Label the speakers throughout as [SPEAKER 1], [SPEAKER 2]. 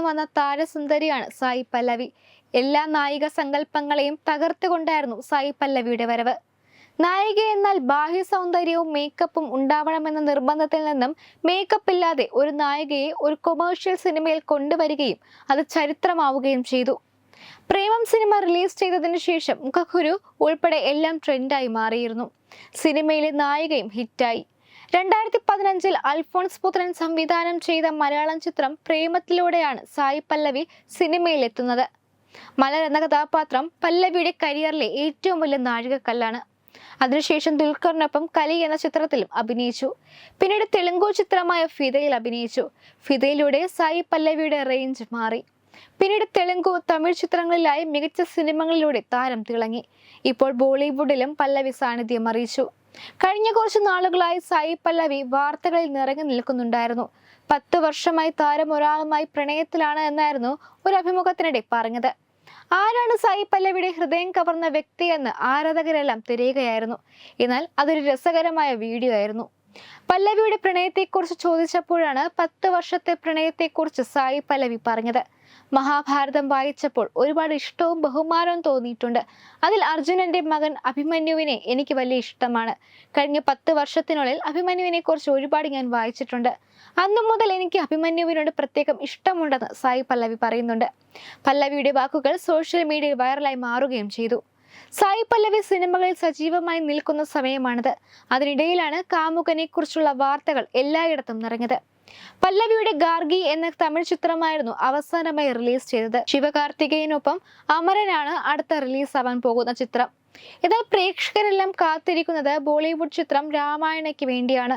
[SPEAKER 1] വന്ന താരസുന്ദരിയാണ് സായി പല്ലവി. എല്ലാ നായിക സങ്കല്പങ്ങളെയും തകർത്തുകൊണ്ടായിരുന്നു സായി പല്ലവിയുടെ വരവ്. നായിക എന്നാൽ ബാഹ്യ സൗന്ദര്യവും മേക്കപ്പും ഉണ്ടാവണമെന്ന നിർബന്ധത്തിൽ നിന്നും മേക്കപ്പ് ഇല്ലാതെ ഒരു നായികയെ ഒരു കൊമേഴ്ഷ്യൽ സിനിമയിൽ കൊണ്ടുവരികയും അത് ചരിത്രമാവുകയും ചെയ്തു. പ്രേമം സിനിമ റിലീസ് ചെയ്തതിന് ശേഷം മുഖക്കുരു ഉൾപ്പെടെ എല്ലാം ട്രെൻഡായി മാറിയിരുന്നു. സിനിമയിലെ നായികയും ഹിറ്റായി രണ്ടായിരത്തി പതിനഞ്ചിൽ അൽഫോൺസ് പുത്രൻ സംവിധാനം ചെയ്ത മലയാളം ചിത്രം പ്രേമത്തിലൂടെയാണ് സായി പല്ലവി സിനിമയിലെത്തുന്നത്. മലർ എന്ന കഥാപാത്രം പല്ലവിയുടെ കരിയറിലെ ഏറ്റവും വലിയ നാഴികക്കല്ലാണ്. അതിനുശേഷം ദുൽഖറിനൊപ്പം കലി എന്ന ചിത്രത്തിലും അഭിനയിച്ചു. പിന്നീട് തെലുങ്കു ചിത്രമായ ഫിദയിൽ അഭിനയിച്ചു. ഫിദയിലൂടെ സായി പല്ലവിയുടെ റേഞ്ച് മാറി. പിന്നീട് തെലുങ്കു തമിഴ് ചിത്രങ്ങളിലായി മികച്ച സിനിമകളിലൂടെ താരം തിളങ്ങി. ഇപ്പോൾ ബോളിവുഡിലും പല്ലവി സാന്നിധ്യം അറിയിച്ചു. കഴിഞ്ഞ കുറച്ച് നാളുകളായി സായി പല്ലവി വാർത്തകളിൽ നിറഞ്ഞു നിൽക്കുന്നുണ്ടായിരുന്നു. പത്ത് വർഷമായി താരം ഒരാളുമായി പ്രണയത്തിലാണ് എന്നായിരുന്നു ഒരു അഭിമുഖത്തിനിടെ പറഞ്ഞത്. ആരാണ് സായി പല്ലവിയുടെ ഹൃദയം കവർന്ന വ്യക്തിയെന്ന് ആരാധകരെല്ലാം തിരയുകയായിരുന്നു. എന്നാൽ അതൊരു രസകരമായ വീഡിയോ ആയിരുന്നു. പല്ലവിയുടെ പ്രണയത്തെക്കുറിച്ച് ചോദിച്ചപ്പോഴാണ് പത്ത് വർഷത്തെ പ്രണയത്തെക്കുറിച്ച് സായി പല്ലവി പറഞ്ഞത്. മഹാഭാരതം വായിച്ചപ്പോൾ ഒരുപാട് ഇഷ്ടവും ബഹുമാനവും തോന്നിയിട്ടുണ്ട്. അതിൽ അർജുനന്റെ മകൻ അഭിമന്യുവിനെ എനിക്ക് വലിയ ഇഷ്ടമാണ്. കഴിഞ്ഞ പത്ത് വർഷത്തിനുള്ളിൽ അഭിമന്യുവിനെ കുറിച്ച് ഒരുപാട് ഞാൻ വായിച്ചിട്ടുണ്ട്. അന്നു മുതൽ എനിക്ക് അഭിമന്യുവിനോട് പ്രത്യേകം ഇഷ്ടമുണ്ടെന്ന് സായി പല്ലവി പറയുന്നുണ്ട്. പല്ലവിയുടെ വാക്കുകൾ സോഷ്യൽ മീഡിയയിൽ വൈറലായി മാറുകയും ചെയ്തു. സായി പല്ലവി സിനിമകളിൽ സജീവമായി നിൽക്കുന്ന സമയമാണിത്. അതിനിടയിലാണ് കാമുകനെ കുറിച്ചുള്ള വാർത്തകൾ എല്ലായിടത്തും നിറഞ്ഞത്. പല്ലവിയുടെ ഗാർഗി എന്ന തമിഴ് ചിത്രമായിരുന്നു അവസാനമായി റിലീസ് ചെയ്തത്. ശിവകാർത്തികേയനൊപ്പം അമരനാണ് അടുത്ത റിലീസ് ആവാൻ പോകുന്ന ചിത്രം. എന്നാൽ പ്രേക്ഷകരെല്ലാം കാത്തിരിക്കുന്നത് ബോളിവുഡ് ചിത്രം രാമായണയ്ക്ക് വേണ്ടിയാണ്.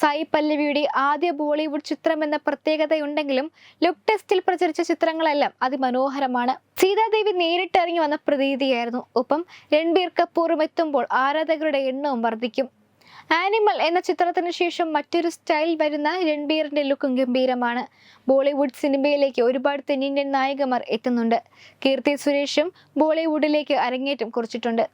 [SPEAKER 1] സായി പല്ലവിയുടെ ആദ്യ ബോളിവുഡ് ചിത്രം എന്ന പ്രത്യേകതയുണ്ടെങ്കിലും ലുക്ക് ടെസ്റ്റിൽ പ്രചരിച്ച ചിത്രങ്ങളെല്ലാം അതിമനോഹരമാണ്. സീതാദേവി നേരിട്ടിറങ്ങി വന്ന പ്രതീതിയായിരുന്നു. ഒപ്പം രൺബീർ കപൂറും എത്തുമ്പോൾ ആരാധകരുടെ എണ്ണവും വർദ്ധിക്കും. ആനിമൽ എന്ന ചിത്രത്തിന് ശേഷം മറ്റൊരു സ്റ്റൈൽ വരുന്ന രൺബീറിന്റെ ലുക്കും ഗംഭീരമാണ്. ബോളിവുഡ് സിനിമയിലേക്ക് ഒരുപാട് തെന്നിന്ത്യൻ നായകന്മാർ എത്തുന്നുണ്ട്. കീർത്തി സുരേഷും ബോളിവുഡിലേക്ക് അരങ്ങേറ്റം കുറിച്ചിട്ടുണ്ട്.